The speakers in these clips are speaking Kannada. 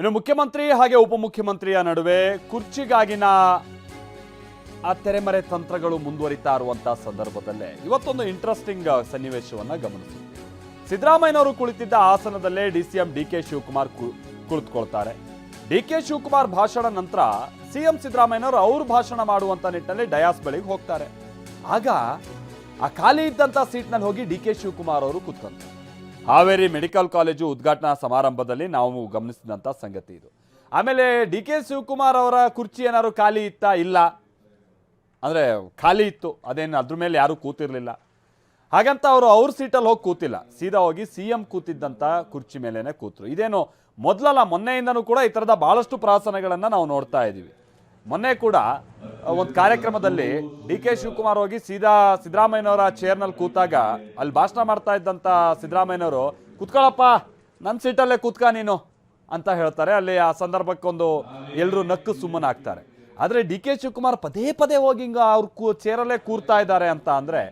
ಇನ್ನು ಮುಖ್ಯಮಂತ್ರಿ ಹಾಗೆ ಉಪಮುಖ್ಯಮಂತ್ರಿಯ ನಡುವೆ ಕುರ್ಚಿಗಾಗಿನ ಆ ತೆರೆಮರೆ ತಂತ್ರಗಳು ಮುಂದುವರಿತಾ ಇರುವಂತಹ ಸಂದರ್ಭದಲ್ಲೇ ಇವತ್ತೊಂದು ಇಂಟ್ರೆಸ್ಟಿಂಗ್ ಸನ್ನಿವೇಶವನ್ನ ಗಮನಿಸಿ. ಸಿದ್ದರಾಮಯ್ಯನವರು ಕುಳಿತಿದ್ದ ಆಸನದಲ್ಲೇ D C M D K Shivakumar ಕುಳಿತುಕೊಳ್ತಾರೆ. D K Shivakumar ಭಾಷಣ ನಂತರ ಸಿಎಂ ಸಿದ್ದರಾಮಯ್ಯನವರು ಅವರು ಭಾಷಣ ಮಾಡುವಂತ ನಿಟ್ಟಿನಲ್ಲಿ ಡಯಾಸ್ ಬಳಿಗೆ ಹೋಗ್ತಾರೆ. ಆಗ ಆ ಖಾಲಿ ಇದ್ದಂತ ಸೀಟ್ನಲ್ಲಿ ಹೋಗಿ ಡಿ ಕೆ ಶಿವಕುಮಾರ್ ಅವರು ಕೂತ್ಕೊಂತಾರೆ ಹಾವೇರಿ ಮೆಡಿಕಲ್ ಕಾಲೇಜು ಉದ್ಘಾಟನಾ ಸಮಾರಂಭದಲ್ಲಿ ನಾವು ಗಮನಿಸಿದಂಥ ಸಂಗತಿ ಇದು. ಆಮೇಲೆ ಡಿ ಕೆ ಶಿವಕುಮಾರ್ ಅವರ ಕುರ್ಚಿ ಏನಾದ್ರು ಖಾಲಿ ಇತ್ತಾ? ಇಲ್ಲ. ಅಂದರೆ ಖಾಲಿ ಇತ್ತು. ಅದೇನು ಅದ್ರ ಮೇಲೆ ಯಾರೂ ಕೂತಿರ್ಲಿಲ್ಲ. ಹಾಗಂತ ಅವರು ಅವ್ರ ಸೀಟಲ್ಲಿ ಹೋಗಿ ಕೂತಿಲ್ಲ. ಸೀದಾ ಹೋಗಿ ಸಿ ಎಂ ಕೂತಿದ್ದಂಥ ಕುರ್ಚಿ ಮೇಲೇ ಕೂತರು. ಇದೇನು ಮೊದಲಲ್ಲ ಮೊನ್ನೆಯಿಂದನೂ ಕೂಡ ಈ ಥರದ ಭಾಳಷ್ಟು ಪ್ರಾಸನಗಳನ್ನು ನಾವು ನೋಡ್ತಾ ಇದ್ದೀವಿ ಮೊನ್ನೆ ಕೂಡ ಒಂದು ಕಾರ್ಯಕ್ರಮದಲ್ಲಿ ಡಿ ಕೆ ಶಿವಕುಮಾರ್ ಹೋಗಿ ಸೀದಾ ಸಿದ್ದರಾಮಯ್ಯನವರ ಚೇರ್ನಲ್ಲಿ ಕೂತಾಗ, ಅಲ್ಲಿ ಭಾಷಣ ಮಾಡ್ತಾ ಇದ್ದಂಥ ಸಿದ್ದರಾಮಯ್ಯನವರು ಕೂತ್ಕೊಳ್ಳಪ್ಪ ನನ್ನ ಸೀಟಲ್ಲೇ ಕೂತ್ಕ ನೀನು ಅಂತ ಹೇಳ್ತಾರೆ. ಅಲ್ಲಿ ಆ ಸಂದರ್ಭಕ್ಕೊಂದು ಎಲ್ಲರೂ ನಕ್ಕು ಸುಮ್ಮನಾಗ್ತಾರೆ ಆದರೆ ಡಿ ಕೆ ಶಿವಕುಮಾರ್ ಪದೇ ಪದೇ ಹೋಗಿ ಹಿಂಗ ಅವ್ರ ಕೂ ಚೇರಲ್ಲೇ ಕೂರ್ತಾ ಇದ್ದಾರೆ ಅಂತ ಅಂದರೆ,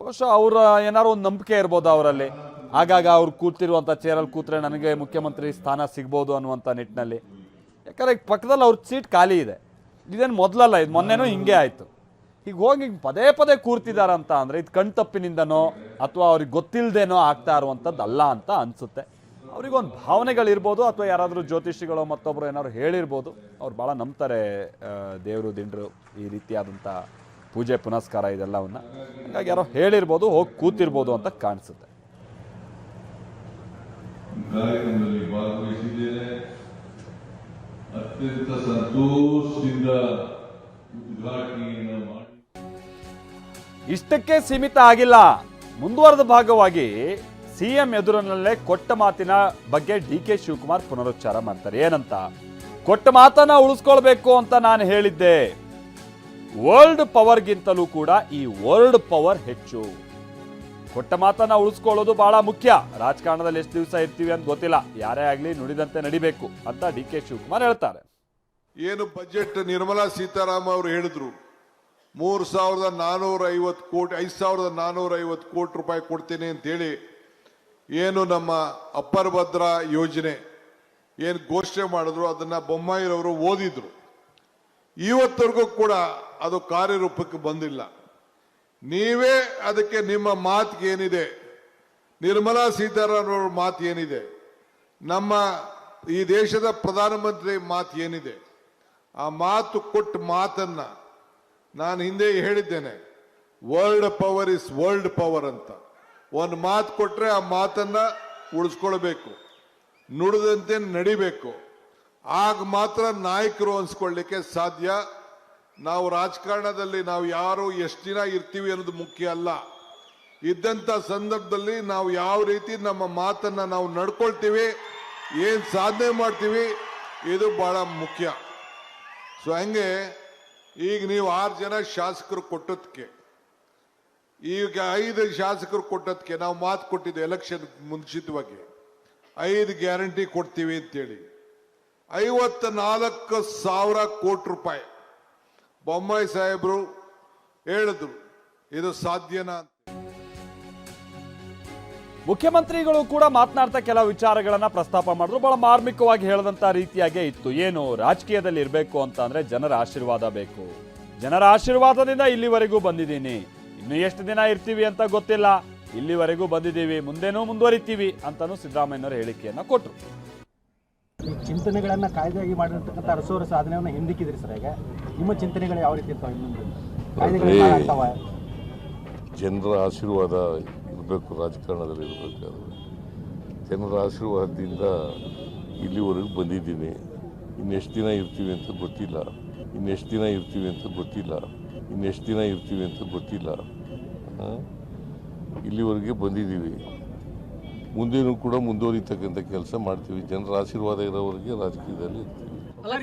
ಬಹುಶಃ ಅವರ ಏನಾದ್ರು ಒಂದು ನಂಬಿಕೆ ಇರ್ಬೋದು ಅವರಲ್ಲಿ. ಆಗಾಗ ಅವ್ರು ಕೂತಿರುವಂಥ ಚೇರಲ್ಲಿ ಕೂತ್ರೆ ನನಗೆ ಮುಖ್ಯಮಂತ್ರಿ ಸ್ಥಾನ ಸಿಗ್ಬೋದು ಅನ್ನುವಂಥ ನಿಟ್ಟಿನಲ್ಲಿ ಯಾಕಂದ್ರೆ ಪಕ್ಕದಲ್ಲಿ ಅವ್ರ ಸೀಟ್ ಖಾಲಿ ಇದೆ. ಇದೇನು ಮೊದಲಲ್ಲ ಇದು ಮೊನ್ನೆನೂ ಹಿಂಗೆ ಆಯಿತು. ಈಗ ಹೋಗಿ ಹಿಂಗ್ ಪದೇ ಪದೇ ಕೂರ್ತಿದಾರಂತ ಅಂದರೆ ಇದು ಕಣ್ತಪ್ಪಿನಿಂದನೋ ಅಥವಾ ಅವ್ರಿಗೆ ಗೊತ್ತಿಲ್ಲದೇನೋ ಆಗ್ತಾ ಇರುವಂಥದ್ದಲ್ಲ ಅಂತ ಅನಿಸುತ್ತೆ. ಅವ್ರಿಗೊಂದು ಭಾವನೆಗಳಿರ್ಬೋದು ಅಥವಾ ಯಾರಾದರೂ ಜ್ಯೋತಿಷಿಗಳು ಮತ್ತೊಬ್ಬರು ಏನಾದ್ರು ಹೇಳಿರ್ಬೋದು ಅವ್ರು ಭಾಳ ನಂಬ್ತಾರೆ ದೇವರು ದಿಂಡ್ರು ಈ ರೀತಿಯಾದಂಥ ಪೂಜೆ ಪುನಸ್ಕಾರ ಇದೆಲ್ಲವನ್ನು. ಹಾಗಾಗಿ ಯಾರೋ ಹೇಳಿರ್ಬೋದು ಹೋಗಿ ಕೂತಿರ್ಬೋದು ಅಂತ ಕಾಣಿಸುತ್ತೆ. ಕಾರ್ಯಕ್ರಮದಲ್ಲಿ ಭಾಗವಹಿಸಿದ್ದೇನೆ. ಅತ್ಯಂತ ಸಂತೋಷದಿಂದ ಇಷ್ಟಕ್ಕೆ ಸೀಮಿತ ಆಗಿಲ್ಲ. ಮುಂದುವರೆದ ಭಾಗವಾಗಿ ಸಿಎಂ ಎದುರಿನಲ್ಲೇ ಕೊಟ್ಟ ಮಾತಿನ ಬಗ್ಗೆ ಡಿ ಕೆ ಶಿವಕುಮಾರ್ ಪುನರುಚ್ಚಾರ ಮಾಡ್ತಾರೆ. ಏನಂತ? ಕೊಟ್ಟ ಮಾತನ್ನ ಉಳಿಸ್ಕೊಳ್ಬೇಕು ಅಂತ ನಾನು ಹೇಳಿದ್ದೆ. ವರ್ಲ್ಡ್ ಪವರ್ಗಿಂತಲೂ ಕೂಡ ಈ ವರ್ಲ್ಡ್ ಪವರ್ ಹೆಚ್ಚು. ಕೊಟ್ಟ ಮಾತನ್ನ ಉಳಿಸ್ಕೊಳ್ಳೋದು ಬಹಳ ಮುಖ್ಯ. ರಾಜಕಾರಣದಲ್ಲಿ ಎಷ್ಟು ದಿವಸ ಇರ್ತೀವಿ ಅಂತ ಗೊತ್ತಿಲ್ಲ. ಯಾರೇ ಆಗಲಿ ನುಡಿದಂತೆ ನಡಿಬೇಕು ಅಂತ ಡಿ ಕೆ ಶಿವಕುಮಾರ್ ಹೇಳ್ತಾರೆ. ಏನು ಬಜೆಟ್ ನಿರ್ಮಲಾ ಸೀತಾರಾಮ ಅವರು ಹೇಳಿದ್ರು? ಮೂರು ಸಾವಿರದ ನಾನೂರ ಐವತ್ತು ಕೋಟಿ, ಐದು ಸಾವಿರದ ನಾನೂರ ಐವತ್ತು ಕೋಟಿ ರೂಪಾಯಿ ಕೊಡ್ತೇನೆ ಅಂತೇಳಿ ಏನು ನಮ್ಮ ಅಪ್ಪರ್ ಭದ್ರಾ ಯೋಜನೆ ಏನು ಘೋಷಣೆ ಮಾಡಿದ್ರು, ಅದನ್ನ ಬೊಮ್ಮಾಯಿರವರು ಓದಿದ್ರು. ಇವತ್ತರೆಗೂ ಕೂಡ ಅದು ಕಾರ್ಯರೂಪಕ್ಕೆ ಬಂದಿಲ್ಲ. ನೀವೇ ಅದಕ್ಕೆ ನಿಮ್ಮ ಮಾತಿಗೆ ಏನಿದೆ ನಿರ್ಮಲಾ ಅವ್ರ ಮಾತು ಏನಿದೆ ನಮ್ಮ ಈ ದೇಶದ ಪ್ರಧಾನಮಂತ್ರಿ ಮಾತು ಏನಿದೆ ಆ ಮಾತು ಕೊಟ್ಟ ಮಾತನ್ನ ನಾನು ಹಿಂದೆ ಹೇಳಿದ್ದೇನೆ. World power is world power ಅಂತ. ಒಂದು ಮಾತು ಕೊಟ್ಟರೆ ಆ ಮಾತನ್ನ ಉಳಿಸ್ಕೊಳ್ಬೇಕು. ನುಡಿದಂತೆ ನಡಿಬೇಕು. ಆಗ ಮಾತ್ರ ನಾಯಕರು ಅನ್ಸ್ಕೊಳ್ಳಿಕ್ಕೆ ಸಾಧ್ಯ. ನಾವು ರಾಜಕಾರಣದಲ್ಲಿ ನಾವು ಯಾರು ಎಷ್ಟು ದಿನ ಇರ್ತೀವಿ ಅನ್ನೋದು ಮುಖ್ಯ ಅಲ್ಲ. ಇದ್ದಂಥ ಸಂದರ್ಭದಲ್ಲಿ ನಾವು ಯಾವ ರೀತಿ ನಮ್ಮ ಮಾತನ್ನ ನಾವು ನಡ್ಕೊಳ್ತೀವಿ, ಏನು ಸಾಧನೆ ಮಾಡ್ತೀವಿ, ಇದು ಬಹಳ ಮುಖ್ಯ. ಸೊ ಹಂಗೆ ಈಗ ನೀವು ಆರು ಜನ ಶಾಸಕರು ಕೊಟ್ಟದಕ್ಕೆ ಈಗ ಐದು ಶಾಸಕರು ಕೊಟ್ಟದಕ್ಕೆ ನಾವು ಮಾತು ಕೊಟ್ಟಿದ್ದೆ ಎಲೆಕ್ಷನ್ ಮುಂಚಿತವಾಗಿ. ಐದು ಗ್ಯಾರಂಟಿ ಕೊಡ್ತೀವಿ ಅಂತೇಳಿ. ಐವತ್ತ ನಾಲ್ಕು ಸಾವಿರ ಕೋಟಿ ರೂಪಾಯಿ. ಬೊಮ್ಮಾಯಿ ಸಾಹೇಬರು ಹೇಳಿದ್ರು, ಇದು ಸಾಧ್ಯನಾ ಮುಖ್ಯಮಂತ್ರಿಗಳು ಕೂಡ ಮಾತನಾಡ್ತಾ ಕೆಲವು ವಿಚಾರಗಳನ್ನ ಪ್ರಸ್ತಾಪ ಮಾಡಿದ್ರು. ಬಹಳ ಮಾರ್ಮಿಕವಾಗಿ ಹೇಳದಂತ ರೀತಿಯಾಗೇ ಇತ್ತು. ಏನು ರಾಜಕೀಯದಲ್ಲಿ ಇರಬೇಕು ಅಂತ ಅಂದ್ರೆ ಜನರ ಆಶೀರ್ವಾದ ಬೇಕು. ಜನರ ಆಶೀರ್ವಾದದಿಂದ ಇಲ್ಲಿವರೆಗೂ ಬಂದಿದ್ದೀನಿ. ಇನ್ನು ಎಷ್ಟು ದಿನ ಇರ್ತೀವಿ ಅಂತ ಗೊತ್ತಿಲ್ಲ. ಇಲ್ಲಿವರೆಗೂ ಬಂದಿದ್ದೀವಿ. ಮುಂದೇನೂ ಮುಂದುವರಿತೀವಿ ಅಂತಾನು ಸಿದ್ದರಾಮಯ್ಯನವರ ಹೇಳಿಕೆಯನ್ನ ಕೊಟ್ಟರು ಈ ಚಿಂತನೆಗಳನ್ನ ಕಾಯ್ದೆಯಾಗಿ ಮಾಡಿರ್ತಕ್ಕಂಥ ಅರಸೋರ ಸಾಧನೆಯನ್ನ ಹಿಂದಿಕ್ಕಿದ್ರಿ ಸರ್ ಈಗ. ನಿಮ್ಮ ಚಿಂತನೆಗಳು ಯಾವ ರೀತಿ ಇರ್ತಾವೆ? ಜನರ ಆಶೀರ್ವಾದ ಇರಬೇಕು ರಾಜಕಾರಣದಲ್ಲಿ ಇರಬೇಕಾದ್ರೆ ಜನರ ಆಶೀರ್ವಾದದಿಂದ ಇಲ್ಲಿವರೆಗೂ ಬಂದಿದ್ದೀನಿ. ಇನ್ನೆಷ್ಟು ದಿನ ಇರ್ತೀವಿ ಅಂತ ಗೊತ್ತಿಲ್ಲ. ಇನ್ನೆಷ್ಟು ದಿನ ಇರ್ತೀವಿ ಅಂತ ಗೊತ್ತಿಲ್ಲ. ಇನ್ನೆಷ್ಟು ದಿನ ಇರ್ತೀವಿ ಅಂತ ಗೊತ್ತಿಲ್ಲ. ಇಲ್ಲಿವರೆಗೆ ಬಂದಿದ್ದೀವಿ. ಮುಂದೇನೂ ಕೂಡ ಮುಂದುವರಿತಕ್ಕಂಥ ಕೆಲಸ ಮಾಡ್ತೀವಿ. ಜನರ ಆಶೀರ್ವಾದ ಇರೋವರೆಗೆ ರಾಜಕೀಯದಲ್ಲಿ ಇರ್ತೀವಿ.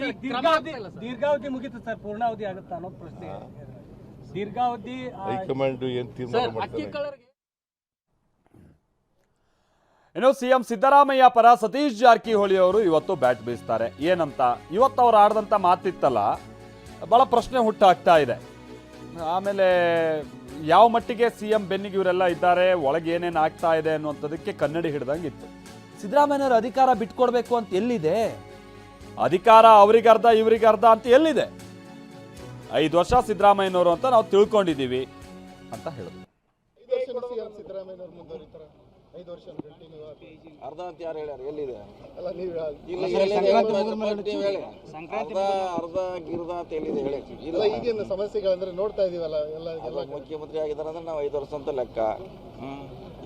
ಈ ದೀರ್ಘಾವಧಿ ದೀರ್ಘಾವಧಿ ಮುಗೀತು ಸರ್. ಪೂರ್ಣಾವಧಿ ಆಗುತ್ತಾ ಅನ್ನೋ ಪ್ರಶ್ನೆ ದೀರ್ಘಾವಧಿ ಹೈಕಮಾಂಡ್ ಏನು ತೀರ್ಮಾನ ಮಾಡ್ತಾರೆ? ಇನ್ನು ಸಿಎಂ ಸಿದ್ದರಾಮಯ್ಯ ಪರ ಸತೀಶ್ ಜಾರಕಿಹೊಳಿ ಅವರು ಇವತ್ತು ಬ್ಯಾಟ್ ಬೀಸ್ತಾರೆ. ಏನಂತ? ಇವತ್ತು ಅವ್ರು ಆಡಿದಂಥ ಮಾತಿತ್ತಲ್ಲ ಬಹಳ ಪ್ರಶ್ನೆ ಹುಟ್ಟಾಗ್ತಾ ಇದೆ. ಆಮೇಲೆ ಯಾವ ಮಟ್ಟಿಗೆ ಸಿ ಎಂ ಬೆನ್ನಿಗೆ ಇವರೆಲ್ಲ ಇದ್ದಾರೆ ಒಳಗೆ ಏನೇನು ಆಗ್ತಾ ಇದೆ ಅನ್ನುವಂಥದ್ದಕ್ಕೆ ಕನ್ನಡಿ ಹಿಡ್ದಂಗಿತ್ತು. ಸಿದ್ದರಾಮಯ್ಯನವರು ಸಿದ್ದರಾಮಯ್ಯನವ್ರ ಅಧಿಕಾರ ಬಿಟ್ಕೊಡ್ಬೇಕು ಅಂತ ಎಲ್ಲಿದೆ? ಅಧಿಕಾರ ಅವರಿಗರ್ಧ ಇವರಿಗರ್ಧ ಅಂತ ಎಲ್ಲಿದೆ? ಐದು ವರ್ಷ ಸಿದ್ದರಾಮಯ್ಯನವರು ಅಂತ ನಾವು ತಿಳ್ಕೊಂಡಿದ್ದೀವಿ ಅಂತ ಹೇಳಿದ್ರು ಅರ್ಧ ಅಂತ ಯಾರು ಹೇಳ್ಯಾರ? ಎಲ್ಲಿದೆ? ಇಲ್ಲ, ನೀವು ಹೇಳಿ. ಅರ್ಧ ಅರ್ಧ ಗಿರ್ದ ಅಂತ ಎಲ್ಲಿದೆ ಹೇಳಿ ಇಲ್ಲ. ಈಗಿನ ಸಮಸ್ಯೆಗಳಂದ್ರೆ ನೋಡ್ತಾ ಇದೀವಲ್ಲ ಎಲ್ಲ ಮುಖ್ಯಮಂತ್ರಿ ಆಗಿದ್ದಾರೆ ಅಂದ್ರೆ ನಾವು ಐದು ವರ್ಷ ಅಂತ ಲೆಕ್ಕ.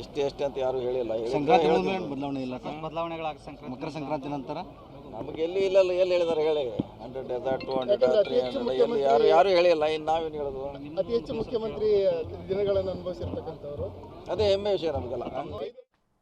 ಇಷ್ಟೇ ಅಷ್ಟೇ ಅಂತ ಯಾರು ಹೇಳಿಲ್ಲ. ಸಂಕ್ರಾಂತಿ ಮುಗಿದ ಮೇಲೆ ಬದಲಾವಣೆ ಇಲ್ಲ ಬದಲಾವಣೆಗಳು ಮಕರ ಸಂಕ್ರಾಂತಿ ನಂತರ? ನಮ್ಗೆ ಎಲ್ಲಿ ಇಲ್ಲ ಎಲ್ಲಿ ಹೇಳಿದಾರೆ ಹೇಳಿ. Hundred two hundred three hundred ಎಲ್ಲಿ ಯಾರು ಯಾರು ಹೇಳಿಲ್ಲ ಇನ್ನು ನಾವೇನು ಹೇಳೋದು? ಅತಿ ಹೆಚ್ಚು ಮುಖ್ಯಮಂತ್ರಿ ದಿನಗಳನ್ನು ಅನುಭವಿಸಿರ್ತಕ್ಕಂಥವ್ರು. ಅದೇ ಹೆಮ್ಮೆ ವಿಷಯ ನಮಗೆಲ್ಲ